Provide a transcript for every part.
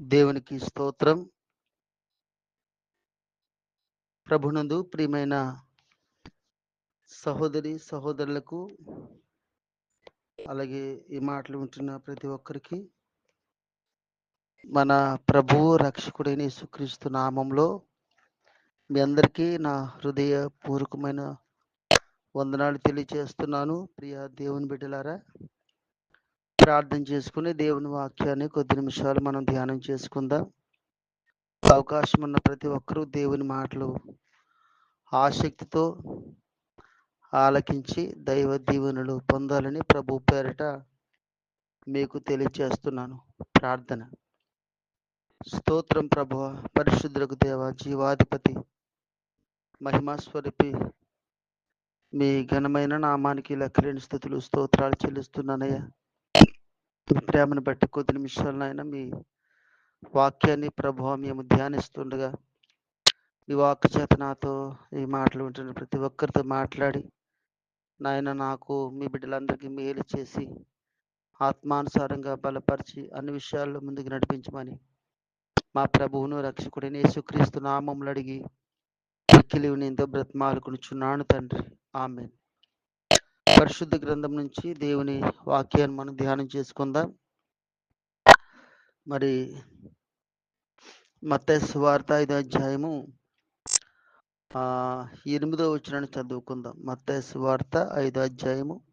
దేవునికి స్తోత్రం. ప్రభునందు ప్రియమైన సహోదరి సహోదరులకు అలాగే ఈ మాటలు వింటున్న ప్రతి ఒక్కరికి మన ప్రభువు రక్షకుడైన యేసుక్రీస్తు నామంలో మీ అందరికీ నా హృదయ పూర్వకమైన వందనాలు తెలియచేస్తున్నాను. ప్రియ దేవుని బిడ్డలారా ప్రార్థన చేసుకుని దేవుని వాక్యాన్ని కొద్ది నిమిషాలు మనం ధ్యానం చేసుకుందాం. అవకాశం ఉన్న ప్రతి ఒక్కరూ దేవుని మాటలు ఆసక్తితో ఆలకించి దైవ దీవెనలు పొందాలని ప్రభు పేరట మీకు తెలియచేస్తున్నాను ప్రార్థన. స్తోత్రం ప్రభు పరిశుద్ధులకు దేవ జీవాధిపతి మహిమాస్వరూపి మీ ఘనమైన నామానికి లెక్కలేని స్థుతులు స్తోత్రాలు చెల్లిస్తున్నానయ్యా. మీ ప్రేమను బట్టి కొద్ది నిమిషాలైనా మీ వాక్యాన్ని ప్రభావం మేము ధ్యానిస్తుండగా ఈ వాక్ చేత నాతో ఈ మాటలు వింటున్న ప్రతి ఒక్కరితో మాట్లాడి నాయన నాకు మీ బిడ్డలందరికీ మేలు చేసి ఆత్మానుసారంగా బలపరిచి అన్ని విషయాల్లో ముందుకు నడిపించమని మా ప్రభువును రక్షకుడిని యేసుక్రీస్తు నామములు అడిగి మిక్కిలి నీతో బ్రతమాలుకునిచున్నాను తండ్రి. ఆమె పరిశుద్ధ గ్రంథం నుంచి దేవుని వాక్యాన్ని మనం ధ్యానం చేసుకుందాం. మరి మత్తయి వార్త ఐదు అధ్యాయము ఎనిమిదో వచనాన్ని చదువుకుందాం. మత్తయి వార్త ఐదో అధ్యాయము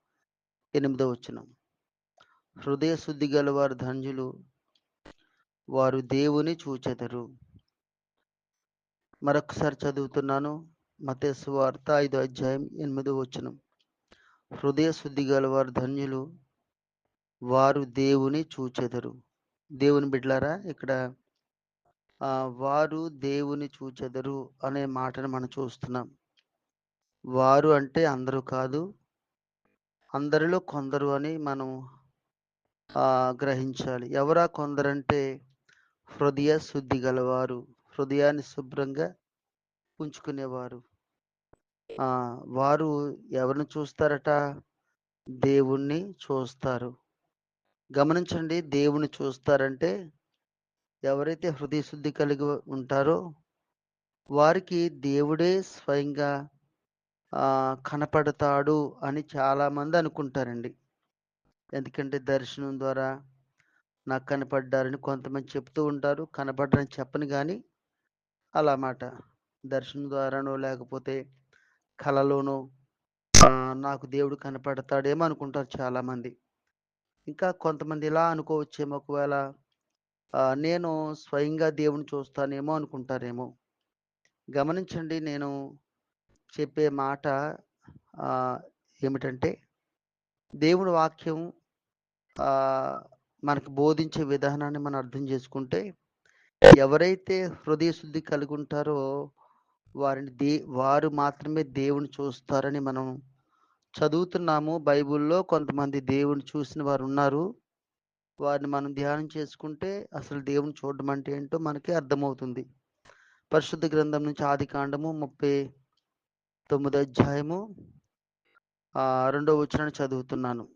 ఎనిమిదో వచనం. హృదయ శుద్ధి గల వారు ధన్యులు వారు దేవుని చూచెదరు. మరొకసారి చదువుతున్నాను. మతేసు వార్త ఐదో అధ్యాయం ఎనిమిదో వచనం. హృదయ శుద్ధి గలవారు ధన్యులు. వారు దేవుని చూచెదరు. దేవుని బిడ్లారా ఇక్కడ వారు దేవుని చూచెదరు అనే మాటను మనం చూస్తున్నాం. వారు అంటే అందరూ కాదు. అందరిలో కొందరు అని మనం గ్రహించాలి. ఎవరా కొందరంటే హృదయ శుద్ధి గలవారు. హృదయాన్ని శుభ్రంగా ఉంచుకునేవారు. వారు ఎవరిని చూస్తారట? దేవుణ్ణి చూస్తారు. గమనించండి దేవుని చూస్తారంటే ఎవరైతే హృదయ శుద్ధి కలిగి ఉంటారో వారికి దేవుడే స్వయంగా కనపడతాడు అని చాలామంది అనుకుంటారండి. ఎందుకంటే దర్శనం ద్వారా నాకు కనపడ్డారని కొంతమంది చెప్తూ ఉంటారు. కనపడ్డారని చెప్పను కానీ అలా మాట. దర్శనం ద్వారానో లేకపోతే కళలోనో నాకు దేవుడు కనపడతాడేమో అనుకుంటారు చాలామంది. ఇంకా కొంతమంది ఇలా అనుకోవచ్చేమో ఒకవేళ నేను స్వయంగా దేవుని చూస్తానేమో అనుకుంటారేమో. గమనించండి నేను చెప్పే మాట ఏమిటంటే దేవుని వాక్యం మనకు బోధించే విధానాన్ని మనం అర్థం చేసుకుంటే ఎవరైతే హృదయ శుద్ధి కలిగి ఉంటారో వారిని దే వారు మాత్రమే దేవుని చూస్తారని మనం చదువుతున్నాము బైబిల్లో. కొంతమంది దేవుని చూసిన వారు ఉన్నారు. వారిని మనం ధ్యానం చేసుకుంటే అసలు దేవుని చూడడం అంటే ఏంటో మనకి అర్థమవుతుంది. పరిశుద్ధ గ్రంథం నుంచి ఆది కాండము ముప్పై తొమ్మిది అధ్యాయము రెండవ వచనాన్ని చదువుతున్నాను.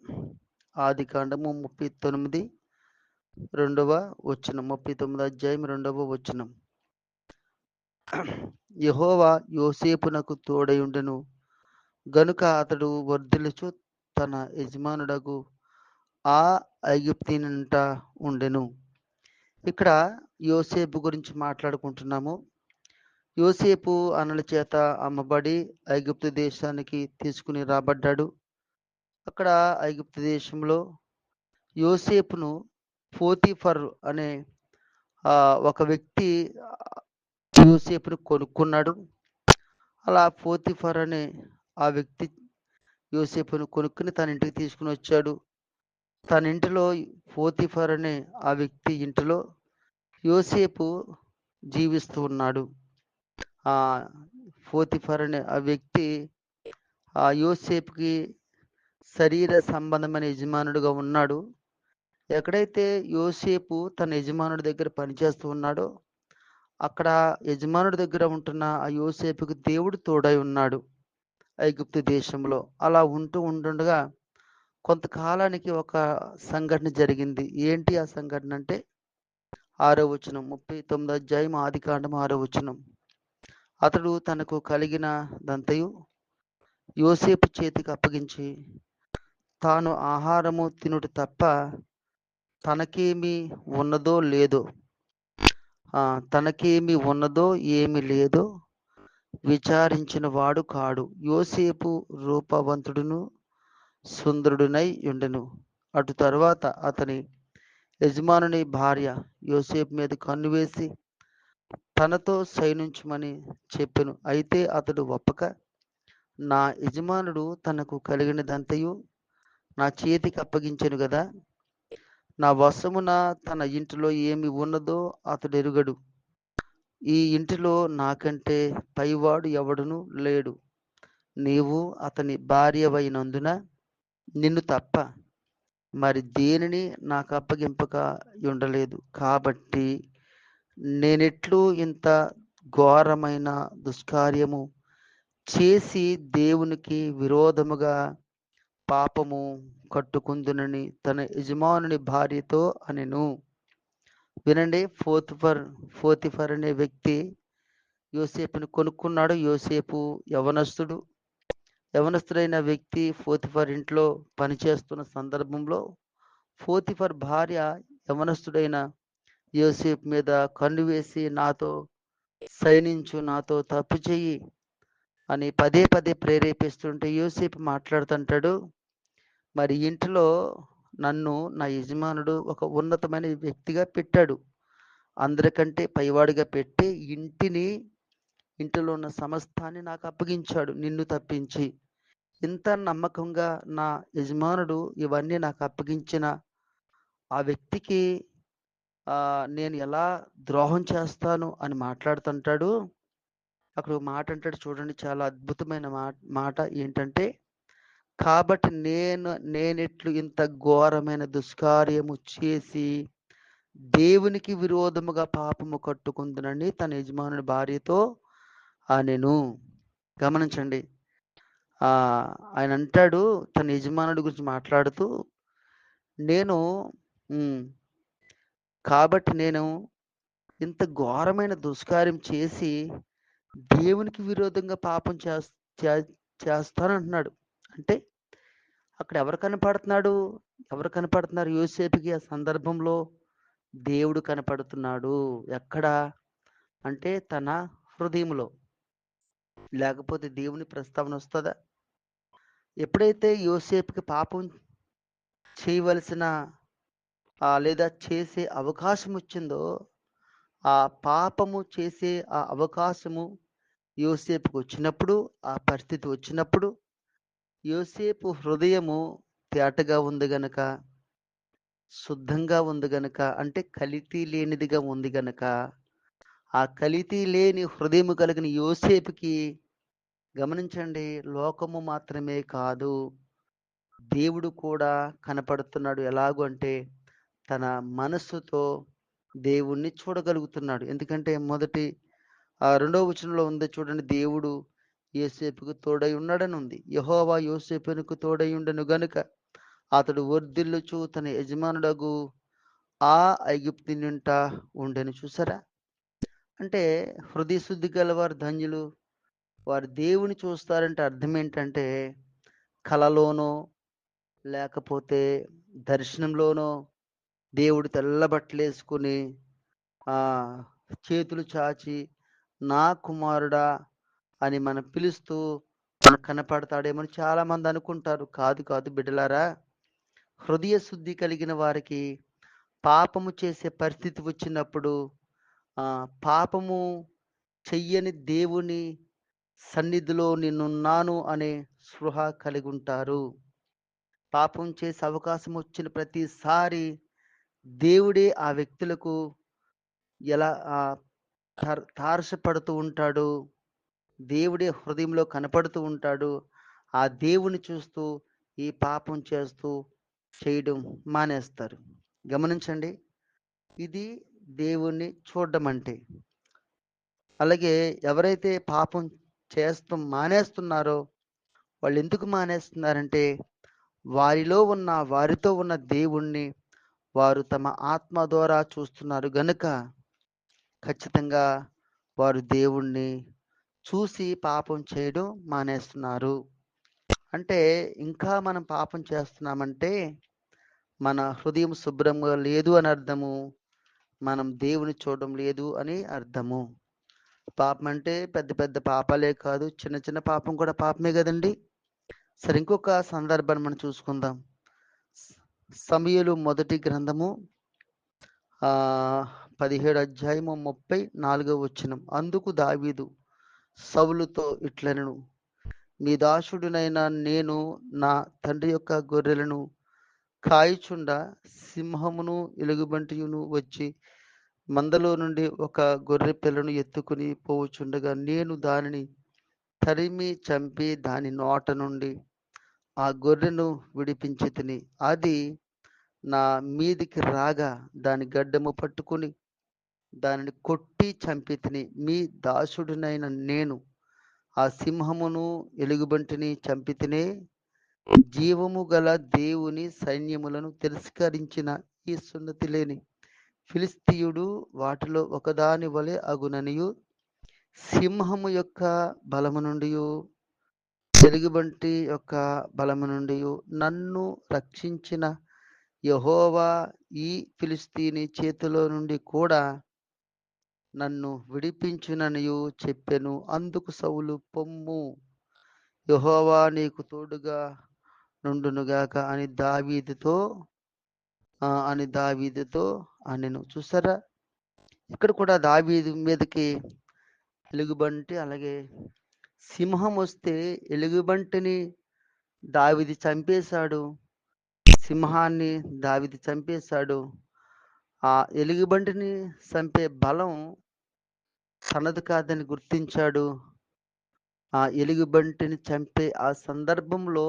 ఆది కాండము ముప్పై తొమ్మిది రెండవ వచనం ముప్పై తొమ్మిది అధ్యాయం రెండవ వచనం. యహోవా యోసేపునకు తోడై ఉండెను గనుక అతడు వర్ధిల్లుచు తన యజమానుడకు ఆ ఐగుప్తినంట ఉండెను. ఇక్కడ యోసేపు గురించి మాట్లాడుకుంటున్నాము. యోసేపు అన్నల చేత అమ్మబడి ఐగుప్తు దేశానికి తీసుకుని రాబడ్డాడు. అక్కడ ఐగుప్తు దేశంలో యోసేపును పోతిఫర్ అనే ఒక వ్యక్తి యూసేపును కొనుక్కున్నాడు. అలా పోతిఫర్ అనే ఆ వ్యక్తి యోసేపును కొనుక్కుని తన ఇంటికి తీసుకుని వచ్చాడు. తన ఇంటిలో పోతిఫర్ అనే ఆ వ్యక్తి ఇంటిలో యోసేపు జీవిస్తూ ఉన్నాడు. ఆ పోతిఫర్ అనే ఆ వ్యక్తి ఆ యోసేపుకి శరీర సంబంధమైన యజమానుడుగా ఉన్నాడు. ఎక్కడైతే యోసేపు తన యజమానుడి దగ్గర పనిచేస్తూ ఉన్నాడో అక్కడ యజమానుడి దగ్గర ఉంటున్న ఆ యోసేపుకి దేవుడు తోడై ఉన్నాడు ఐగుప్తు దేశంలో. అలా ఉంటూ ఉంటుండగా కొంతకాలానికి ఒక సంఘటన జరిగింది. ఏంటి ఆ సంఘటన అంటే? ఆరో వచనం ముప్పై తొమ్మిది అధ్యాయం ఆది కాండం ఆరో వచనం. అతడు తనకు కలిగిన దంతయు యోసేపు చేతికి అప్పగించి తాను ఆహారము తినుట తప్ప తనకేమీ ఉన్నదో లేదో తనకేమి ఉన్నదో ఏమి లేదో విచారించిన వాడు కాడు. యోసేపు రూపవంతుడును సుందరుడునై ఉండెను అటు తర్వాత అతని యజమానుని భార్య యోసేపు మీద కన్ను వేసి తనతో శయనించమని చెప్పెను. అయితే అతడు ఒప్పక నా యజమానుడు తనకు కలిగినదంతయు నా చేతికి అప్పగించెను కదా నా వశమున తన ఇంటిలో ఏమి ఉన్నదో అతడు ఎరుగడు. ఈ ఇంటిలో నాకంటే పైవాడు ఎవడును లేడు. నీవు అతని భార్యవైనందున నిన్ను తప్ప మరి దేనిని నాకు అప్పగింపక ఉండలేదు. కాబట్టి నేనెట్లు ఇంత ఘోరమైన దుష్కార్యము చేసి దేవునికి విరోధముగా పాపము కట్టుకుందునని తన యజమానుని భార్యతో అనెను. వినండి ఫోతిఫర్ ఫోతిఫర్ అనే వ్యక్తి యోసేపుని కొనుక్కున్నాడు. యోసేపు యవనస్తుడు. యవనస్తుడైన వ్యక్తి ఫోతిఫర్ ఇంట్లో పనిచేస్తున్న సందర్భంలో ఫోతిఫర్ భార్య యవనస్తుడైన యోసేపు మీద కన్ను వేసి నాతో సైనించు నాతో తప్పు చెయ్యి అని పదే పదే ప్రేరేపిస్తుంటే యోసేపు మాట్లాడుతుంటాడు. మరి ఇంటిలో నన్ను నా యజమానుడు ఒక ఉన్నతమైన వ్యక్తిగా పెట్టాడు. అందరికంటే పైవాడిగా పెట్టి ఇంటిని ఇంటిలో ఉన్న సమస్తాన్ని నాకు అప్పగించాడు నిన్ను తప్పించి. ఇంత నమ్మకంగా నా యజమానుడు ఇవన్నీ నాకు అప్పగించిన ఆ వ్యక్తికి నేను ఎలా ద్రోహం చేస్తాను అని మాట్లాడుతుంటాడు. అక్కడ మాట అంటాడు చూడండి చాలా అద్భుతమైన మాట మాట ఏంటంటే కాబట్టి నేను నేనెట్లు ఇంత ఘోరమైన దుష్కార్యము చేసి దేవునికి విరోధముగా పాపము కట్టుకుందునని తన యజమానుడి భార్యతో నేను గమనించండి. ఆ ఆయన అంటాడు తన యజమానుడి గురించి మాట్లాడుతూ నేను కాబట్టి నేను ఇంత ఘోరమైన దుష్కార్యం చేసి దేవునికి విరోధంగా పాపం చేస్తా చే- చేస్తానంటున్నాడు. అంటే అక్కడ ఎవరు కనపడుతున్నాడు? ఎవరు కనపడుతున్నారు యోసేపుకి ఆ సందర్భంలో? దేవుడు కనపడుతున్నాడు. ఎక్కడ? అంటే తన హృదయంలో. లేకపోతే దేవుని ప్రస్తావన వస్తుందా? ఎప్పుడైతే యోసేపుకి పాపం చేయవలసిన లేదా చేసే అవకాశం వచ్చిందో ఆ పాపము చేసే ఆ అవకాశము యోసేపుకు వచ్చినప్పుడు ఆ పరిస్థితి వచ్చినప్పుడు యోసేపు హృదయము తేటగా ఉంది గనక శుద్ధంగా ఉంది గనక అంటే కలితీ లేనిదిగా ఉంది గనక ఆ కలితీ లేని హృదయము కలిగిన యోసేపుకి గమనించండి లోకము మాత్రమే కాదు దేవుడు కూడా కనపడుతున్నాడు. ఎలాగూ అంటే తన మనస్సుతో దేవుణ్ణి చూడగలుగుతున్నాడు. ఎందుకంటే మొదటి ఆ రెండవ వచనంలో ఉంది చూడండి దేవుడు యోసేపుకు తోడై ఉన్నాడని ఉంది యహోవా యోసేపునకు తోడై ఉండను గనుక అతడు వర్ధిల్లుచు తన యజమానుడగు ఆ ఐగుప్తి నింట ఉండని చూసారా? అంటే హృదయ శుద్ధి గలవారు ధన్యులు వారు దేవుని చూస్తారంటే అర్థం ఏంటంటే కలలోనో లేకపోతే దర్శనంలోనో దేవుడు తెల్ల చేతులు చాచి నా కుమారుడా అని మనం పిలుస్తూ మనకు కనపడతాడేమని చాలా మంది అనుకుంటారు. కాదు కాదు బిడ్డలారా హృదయ శుద్ధి కలిగిన వారికి పాపము చేసే పరిస్థితి వచ్చినప్పుడు పాపము చెయ్యని దేవుని సన్నిధిలో నేనున్నాను అనే స్పృహ కలిగి ఉంటారు పాపం చేసే అవకాశం వచ్చిన ప్రతిసారి దేవుడే ఆ వ్యక్తులకు ఎలా తారసపడుతూ ఉంటాడు. దేవుడే హృదయంలో కనపడుతూ ఉంటాడు. ఆ దేవుని చూస్తూ ఈ పాపం చేస్తూ చేయడం మానేస్తారు. గమనించండి. ఇది దేవుణ్ణి చూడడం అంటే అలాగే ఎవరైతే పాపం చేస్తూ మానేస్తున్నారో వాళ్ళు ఎందుకు మానేస్తున్నారంటే వారిలో ఉన్న వారితో ఉన్న దేవుణ్ణి వారు తమ ఆత్మ ద్వారా చూస్తున్నారు గనుక ఖచ్చితంగా వారు దేవుణ్ణి చూసి పాపం చేయడం మానేస్తున్నారు. అంటే ఇంకా మనం పాపం చేస్తున్నామంటే మన హృదయం శుభ్రంగా లేదు అని అర్థము మనం దేవుని చూడడం లేదు అని అర్థము. పాపం అంటే పెద్ద పెద్ద పాపాలే కాదు చిన్న చిన్న పాపం కూడా పాపమే కదండి. సరే ఇంకొక సందర్భాన్ని మనం చూసుకుందాం. సమయలు మొదటి గ్రంథము పదిహేడు అధ్యాయము ముప్పై నాలుగో వచ్చినం అందుకు దావీదు సౌలుతో ఇట్లనను మీ దాసుడునైన నేను నా తండ్రి యొక్క గొర్రెలను కాయిచుండ సింహమును ఎలుగుబంటియును వచ్చి మందలో నుండి ఒక గొర్రె పిల్లను ఎత్తుకుని పోవుచుండగా నేను దానిని తరిమి చంపి దాని నోట నుండి ఆ గొర్రెను విడిపించి తిని అది నా మీదికి రాగా దాని గడ్డము పట్టుకుని దానిని కొట్టి చంపి తిని మీ దాసుడినైన నేను ఆ సింహమును ఎలుగుబంటిని చంపి తినే జీవము గల దేవుని సైన్యములను తిరస్కరించిన ఈ సున్నతి లేని ఫిలిస్తీయుడు వాటిలో ఒకదాని వలె అగుననియు. సింహము యొక్క బలము నుండి ఎలుగుబంటి యొక్క బలము నుండి నన్ను రక్షించిన యహోవా ఈ ఫిలిస్తీని చేతిలో నుండి కూడా నన్ను విడిపించుననియు చెప్పెను. అందుకు సౌలు పొమ్ము యహోవా నీకు తోడుగా నుండునుగాక అని దావీదుతో అని దావీదుతో అనెను. చూసారా? ఇక్కడ కూడా దావీదు మీదకి ఎలుగుబంటి అలాగే సింహం వస్తే ఎలుగుబంటిని దావిది చంపేశాడు. సింహాన్ని దావిది చంపేశాడు. ఆ ఎలుగుబంటిని చంపే బలం తనది కాదని గుర్తించాడు. ఆ ఎలుగుబంటిని చంపే ఆ సందర్భంలో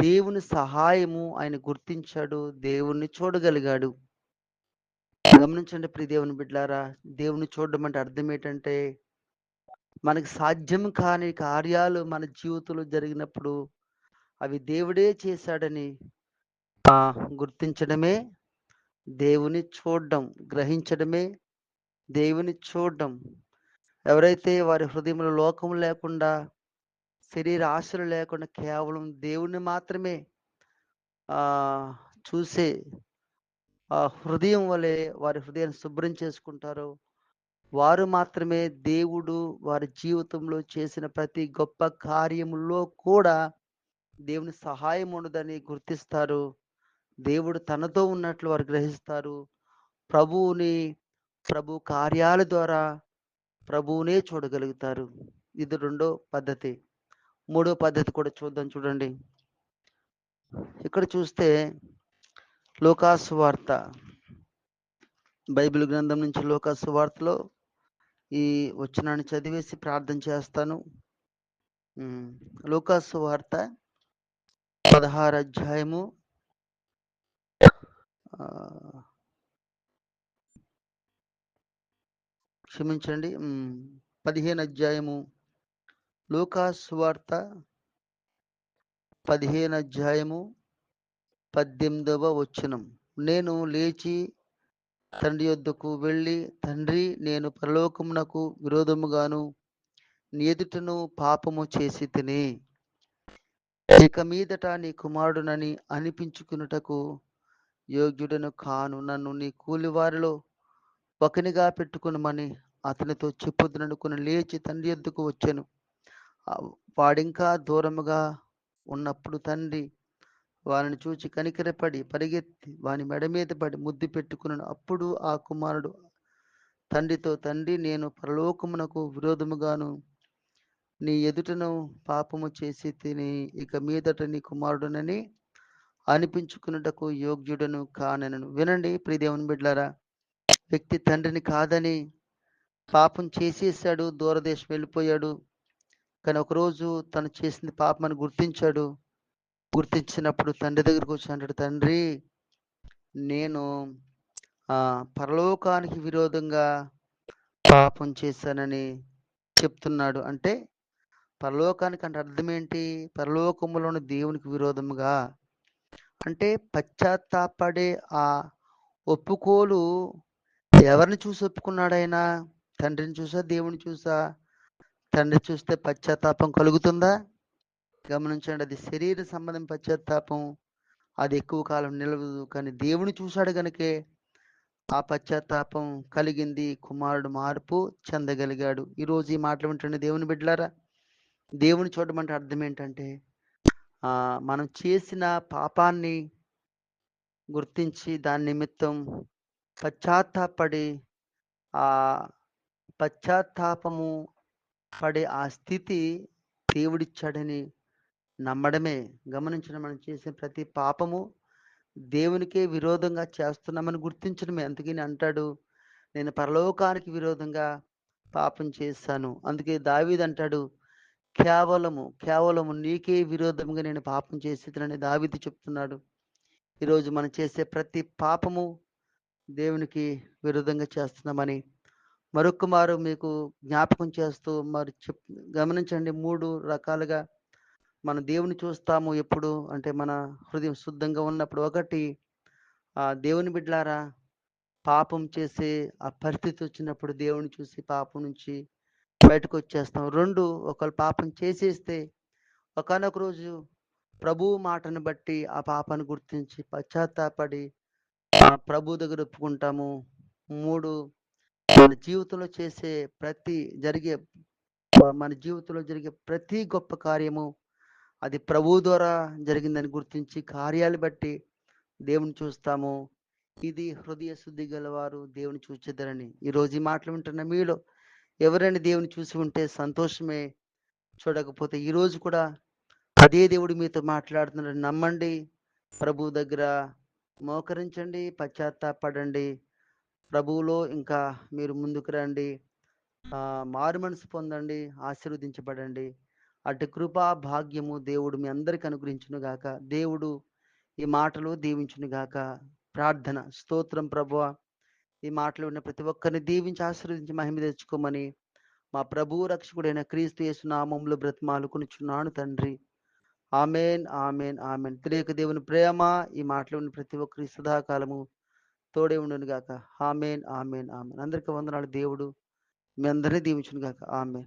దేవుని సహాయము ఆయన గుర్తించాడు. దేవుణ్ణి చూడగలిగాడు. గమనించండి ప్రియ దేవుని బిడ్డారా దేవుని చూడడం అంటే అర్థం ఏంటంటే మనకి సాధ్యం కాని కార్యాలు మన జీవితంలో జరిగినప్పుడు అవి దేవుడే చేశాడని గుర్తించడమే దేవుని చూడడం గ్రహించడమే దేవుని చూడడం. ఎవరైతే వారి హృదయంలో లోకం లేకుండా శరీర ఆశలు లేకుండా కేవలం దేవుని మాత్రమే చూసే ఆ హృదయం వలె వారి హృదయాన్ని శుభ్రం చేసుకుంటారు వారు మాత్రమే దేవుడు వారి జీవితంలో చేసిన ప్రతి గొప్ప కార్యములో కూడా దేవుని సహాయం ఉండదని గుర్తిస్తారు. దేవుడు తనతో ఉన్నట్లు వారు గ్రహిస్తారు. ప్రభువుని ప్రభు కార్యాల ద్వారా ప్రభువునే చూడగలుగుతారు. ఇది రెండో పద్ధతి. మూడో పద్ధతి కూడా చూద్దాం చూడండి. ఇక్కడ చూస్తే లోకాసు వార్త. బైబిల్ గ్రంథం నుంచి లోకాసు వార్తలో ఈ వచ్చినాన్ని చదివేసి ప్రార్థన చేస్తాను. లోకాసు వార్త పదహారు అధ్యాయము క్షమించండి. పదిహేను అధ్యాయము. లూకాస్ వార్త పదిహేను అధ్యాయము పద్దెనిమిదవ వచనం. నేను లేచి తండ్రి యొద్దకు వెళ్ళి తండ్రి నేను పరలోకమునకు విరోధముగాను ఎదుటను పాపము చేసి తిని ఇక మీదట నీ కుమారుడునని అనిపించుకున్నటకు యోగ్యుడను కాను. నన్ను నీ కూలివారిలో ఒకనిగా పెట్టుకునమని అతనితో చెప్పుదననుకుని లేచి తండ్రి ఎద్దుకు వచ్చాను. వాడింకా దూరముగా ఉన్నప్పుడు తండ్రి వారిని చూచి కనికరపడి పరిగెత్తి వాని మెడ మీద పడి ముద్దు పెట్టుకున్నాను అప్పుడు ఆ కుమారుడు తండ్రితో తండ్రి నేను పరలోకమునకు విరోధముగాను నీ ఎదుటను పాపము చేసి తిని ఇక మీదట నీ కుమారుడునని అనిపించుకున్నటకు యోగ్యుడను కానను వినండి ప్రియదేవుని బిడ్లారా వ్యక్తి తండ్రిని కాదని పాపం చేసేసాడు దూరదేశం వెళ్ళిపోయాడు కానీ ఒకరోజు తను చేసింది అని గుర్తించాడు. గుర్తించినప్పుడు తండ్రి దగ్గరకు వచ్చి అంటాడు తండ్రి నేను ఆ పరలోకానికి విరోధంగా పాపం చేశానని చెప్తున్నాడు. అంటే పరలోకానికి అంటే అర్థం ఏంటి? పరలోకములోని దేవునికి విరోధముగా అంటే పశ్చాత్తాపడే ఆ ఒప్పుకోలు ఎవరిని చూసి ఒప్పుకున్నాడైనా? తండ్రిని చూసా? దేవుని చూసా? తండ్రి చూస్తే పశ్చాత్తాపం కలుగుతుందా? గమనించండి అది శరీర సంబంధం పశ్చాత్తాపం అది ఎక్కువ కాలం నిలవదు. కానీ దేవుని చూశాడు కనుకే ఆ పశ్చాత్తాపం కలిగింది కుమారుడు మార్పు చెందగలిగాడు. ఈరోజు ఈ మాటలు వింటుండే దేవుని బిడ్డలారా దేవుని చూడమంటే అర్థం ఏంటంటే మనం చేసిన పాపాన్ని గుర్తించి దాని నిమిత్తం పశ్చాత్తాపడి ఆ పశ్చాత్తాపము పడే ఆ స్థితి దేవుడిచ్చాడని నమ్మడమే. గమనించిన మనం చేసే ప్రతి పాపము దేవునికే విరోధంగా చేస్తున్నామని గుర్తించడమే. అందుకని అంటాడు నేను పరలోకానికి విరోధంగా పాపం చేశాను. అందుకే దావీద్ అంటాడు కేవలము కేవలము నీకే విరోధంగా నేను పాపం చేసేదని దావితి చెప్తున్నాడు. ఈరోజు మనం చేసే ప్రతి పాపము దేవునికి విరోధంగా చేస్తున్నామని. మరొక మారు మీకు జ్ఞాపకం చేస్తూ మరి చెప్ గమనించండి మూడు రకాలుగా మన దేవుని చూస్తాము ఎప్పుడు అంటే మన హృదయం శుద్ధంగా ఉన్నప్పుడు. ఒకటి ఆ దేవుని బిడ్డలారా పాపం చేసే ఆ పరిస్థితి వచ్చినప్పుడు దేవుని చూసి పాపం నుంచి బయటకు వచ్చేస్తాం రెండు ఒకళ్ళు పాపం చేసేస్తే ఒకనొక రోజు ప్రభువు మాటను బట్టి ఆ పాపాన్ని గుర్తించి పశ్చాత్తాపడి ప్రభు దగ్గర ఒప్పుకుంటాము. మూడు మన జీవితంలో చేసే ప్రతి జరిగే మన జీవితంలో జరిగే ప్రతి గొప్ప కార్యము అది ప్రభు ద్వారా జరిగిందని గుర్తించి కార్యాలు బట్టి దేవుని చూస్తాము. ఇది హృదయ శుద్ధి గలవారు దేవుని చూచేద్దరని ఈరోజు ఈ మాటలు వింటున్న మీలో ఎవరైనా దేవుని చూసి ఉంటే సంతోషమే చూడకపోతే ఈరోజు కూడా అదే దేవుడు మీతో మాట్లాడుతున్నాడు. నమ్మండి ప్రభు దగ్గర మోకరించండి పశ్చాత్తాపడండి ప్రభువులో ఇంకా మీరు ముందుకు రండి. మారు మనసు పొందండి ఆశీర్వదించబడండి. అటు కృపా భాగ్యము దేవుడు మీ అందరికి అనుగ్రహించును గాక. దేవుడు ఈ మాటలు దీవించును గాక. ప్రార్థన స్తోత్రం ప్రభువ. ఈ మాటలు ఉన్న ప్రతి ఒక్కరిని దీవించి ఆశీర్వదించి మహిమ తెచ్చుకోమని మా ప్రభు రక్షకుడైన క్రీస్తు యేసు నామంలో బ్రతిమాలుకునిచున్నాను తండ్రి. Amen amen amen. తెలియక దేవుని ప్రేమ ఈ మాటలు ఉన్న ప్రతి ఒక్కరి సదాకాలము తోడే ఉండును గాక. Amen amen amen. అందరికీ వందనాలు దేవుడు. మీ అందరినీ దీవించును గాక. ఆమెన్.